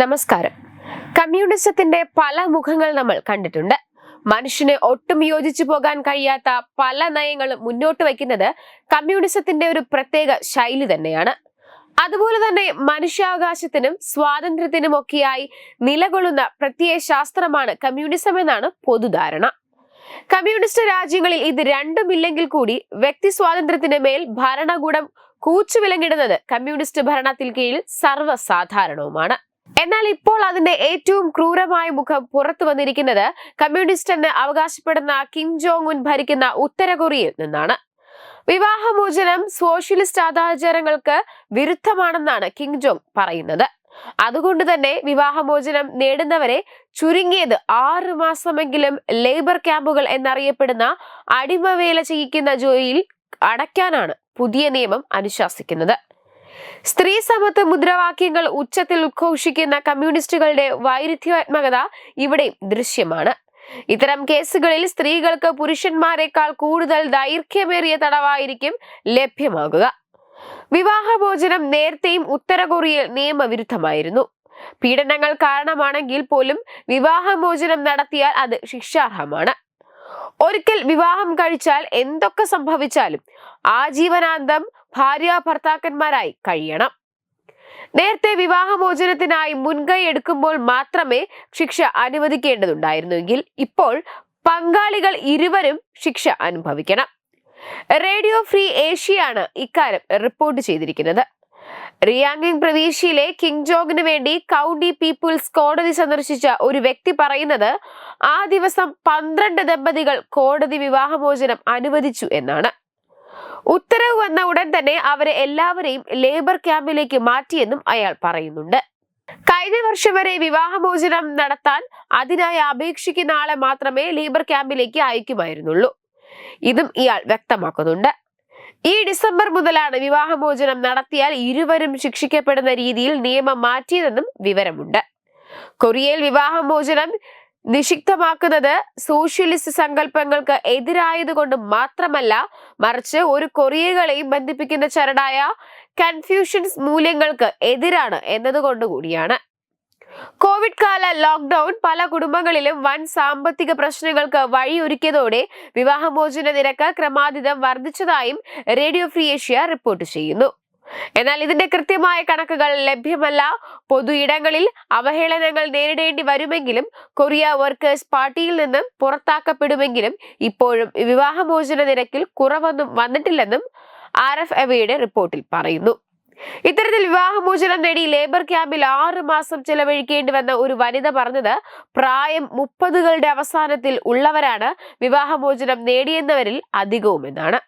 നമസ്കാരം. കമ്മ്യൂണിസത്തിന്റെ പല മുഖങ്ങൾ നമ്മൾ കണ്ടിട്ടുണ്ട്. മനുഷ്യന് ഒട്ടും യോജിച്ചു പോകാൻ കഴിയാത്ത പല നയങ്ങളും മുന്നോട്ട് വയ്ക്കുന്നത് കമ്മ്യൂണിസത്തിന്റെ ഒരു പ്രത്യേക ശൈലി തന്നെയാണ്. അതുപോലെ തന്നെ മനുഷ്യാവകാശത്തിനും സ്വാതന്ത്ര്യത്തിനും ഒക്കെയായി നിലകൊള്ളുന്ന പ്രത്യയ ശാസ്ത്രമാണ് കമ്മ്യൂണിസം എന്നാണ് പൊതുധാരണ. കമ്മ്യൂണിസ്റ്റ് രാജ്യങ്ങളിൽ ഇത് രണ്ടുമില്ലെങ്കിൽ കൂടി വ്യക്തി സ്വാതന്ത്ര്യത്തിന് മേൽ ഭരണകൂടം കൂച്ചുവിലങ്ങിടുന്നത് കമ്മ്യൂണിസ്റ്റ് ഭരണത്തിൽ കീഴിൽ സർവസാധാരണവുമാണ്. എന്നാൽ ഇപ്പോൾ അതിന്റെ ഏറ്റവും ക്രൂരമായ മുഖം പുറത്തു വന്നിരിക്കുന്നത് കമ്മ്യൂണിസ്റ്റ് എന്ന് അവകാശപ്പെടുന്ന കിം ജോങ് ഉൻ ഭരിക്കുന്ന ഉത്തര കൊറിയയിൽ നിന്നാണ്. വിവാഹമോചനം സോഷ്യലിസ്റ്റ് ആചാരങ്ങൾക്ക് വിരുദ്ധമാണെന്നാണ് കിം ജോങ് പറയുന്നത്. അതുകൊണ്ട് തന്നെ വിവാഹമോചനം നേടുന്നവരെ ചുരുങ്ങിയത് ആറ് മാസമെങ്കിലും ലേബർ ക്യാമ്പുകൾ എന്നറിയപ്പെടുന്ന അടിമവേല ചെയ്യിക്കുന്ന ജോലിയിൽ അടയ്ക്കാനാണ് പുതിയ നിയമം അനുശാസിക്കുന്നത്. സ്ത്രീ സമത്വ മുദ്രാവാക്യങ്ങൾ ഉച്ചത്തിൽ ഉദ്ഘോഷിക്കുന്ന കമ്മ്യൂണിസ്റ്റുകളുടെ വൈരുദ്ധ്യാത്മകത ഇവിടെയും ദൃശ്യമാണ്. ഇത്തരം കേസുകളിൽ സ്ത്രീകൾക്ക് പുരുഷന്മാരെക്കാൾ കൂടുതൽ ദൈർഘ്യമേറിയ തടവായിരിക്കും ലഭ്യമാകുക. വിവാഹഭോജനം നേരത്തെയും ഉത്തര കൊറിയയിൽ നിയമവിരുദ്ധമായിരുന്നു. പീഡനങ്ങൾ കാരണമാണെങ്കിൽ പോലും വിവാഹമോചനം നടത്തിയാൽ അത് ശിക്ഷാർഹമാണ്. ഒരിക്കൽ വിവാഹം കഴിച്ചാൽ എന്തൊക്കെ സംഭവിച്ചാലും ആജീവനാന്തം ഭാര്യ ഭർത്താക്കന്മാരായി കഴിയണം. നേരത്തെ വിവാഹമോചനത്തിനായി മുൻകൈ എടുക്കുമ്പോൾ മാത്രമേ ശിക്ഷ അനുവദിക്കേണ്ടതുണ്ടായിരുന്നുവെങ്കിൽ ഇപ്പോൾ പങ്കാളികൾ ഇരുവരും ശിക്ഷ അനുഭവിക്കണം. റേഡിയോ ഫ്രീ ഏഷ്യയാണ് ഇക്കാര്യം റിപ്പോർട്ട് ചെയ്തിരിക്കുന്നത്. റിയാങ്ങിങ് പ്രവിശ്യയിലെ കിങ് ജോഗിന് വേണ്ടി കൗണ്ടി പീപ്പിൾസ് കോടതി സന്ദർശിച്ച ഒരു വ്യക്തി പറയുന്നത് ആ ദിവസം പന്ത്രണ്ട് ദമ്പതികൾ കോടതി വിവാഹമോചനം അനുവദിച്ചു എന്നാണ്. ഉത്തരവ് വന്ന ഉടൻ തന്നെ അവരെ എല്ലാവരെയും ലേബർ ക്യാമ്പിലേക്ക് മാറ്റിയെന്നും അയാൾ പറയുന്നുണ്ട്. കഴിഞ്ഞ വർഷം വരെ വിവാഹമോചനം നടത്താൻ അതിനായി അപേക്ഷിക്കുന്ന ആളെ മാത്രമേ ലേബർ ക്യാമ്പിലേക്ക് അയക്കുമായിരുന്നുള്ളൂ. ഇതും ഇയാൾ വ്യക്തമാക്കുന്നുണ്ട്. ഈ ഡിസംബർ മുതലാണ് വിവാഹമോചനം നടത്തിയാൽ ഇരുവരും ശിക്ഷിക്കപ്പെടുന്ന രീതിയിൽ നിയമം മാറ്റിയതെന്നും വിവരമുണ്ട്. കൊറിയയിൽ വിവാഹമോചനം നിഷിക്തമാക്കുന്നത് സോഷ്യലിസ്റ്റ് സങ്കല്പങ്ങൾക്ക് എതിരായതുകൊണ്ട് മാത്രമല്ല മറിച്ച് ഒരു കൊറിയകളെയും ബന്ധിപ്പിക്കുന്ന ചരടായ കൺഫ്യൂഷൻസ് മൂല്യങ്ങൾക്ക് എതിരാണ് എന്നതുകൊണ്ട് കൂടിയാണ്. കോവിഡ് കാല ലോക്ക്ഡൌൺ പല കുടുംബങ്ങളിലും വൻ സാമ്പത്തിക പ്രശ്നങ്ങൾക്ക് വഴിയൊരുക്കിയതോടെ വിവാഹമോചന നിരക്ക് ക്രമാതീതം വർദ്ധിച്ചതായും റേഡിയോ ഫ്രീ ഏഷ്യ റിപ്പോർട്ട് ചെയ്യുന്നു. എന്നാൽ ഇതിന്റെ കൃത്യമായ കണക്കുകൾ ലഭ്യമല്ല. പൊതു ഇടങ്ങളിൽ അവഹേളനങ്ങൾ നേരിടേണ്ടി വരുമെങ്കിലും കൊറിയ വർക്കേഴ്സ് പാർട്ടിയിൽ നിന്നും പുറത്താക്കപ്പെടുമെങ്കിലും ഇപ്പോഴും വിവാഹമോചന നിരക്കിൽ കുറവൊന്നും വന്നിട്ടില്ലെന്നും ആർ എഫ് എവയുടെ റിപ്പോർട്ടിൽ പറയുന്നു. ഇത്തരത്തിൽ വിവാഹമോചനം നേടി ലേബർ ക്യാമ്പിൽ ആറ് മാസം ചെലവഴിക്കേണ്ടി വന്ന ഒരു വനിത പറഞ്ഞത് പ്രായം മുപ്പതുകളുടെ അവസാനത്തിൽ ഉള്ളവരാണ് വിവാഹമോചനം നേടിയെന്നവരിൽ അധികവുമെന്നാണ്.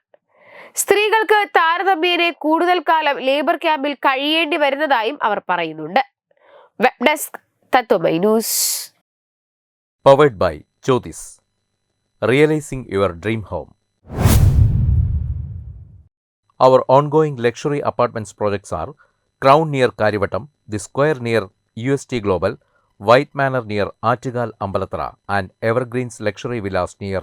സ്ത്രീകൾക്ക് താരതമ്യേനെ കൂടുതൽ കാലം ലേബർ ക്യാമ്പിൽ കഴിയേണ്ടി വരുന്നതായും അവർ പറയുന്നുണ്ട് web desk Tatwamayi News powered by Jyothis realising your dream home Our ongoing luxury apartments projects are Crown near Karivattam, The Square near UST Global, White Manor near Achigal Ambalatra, and Evergreens Luxury Villas near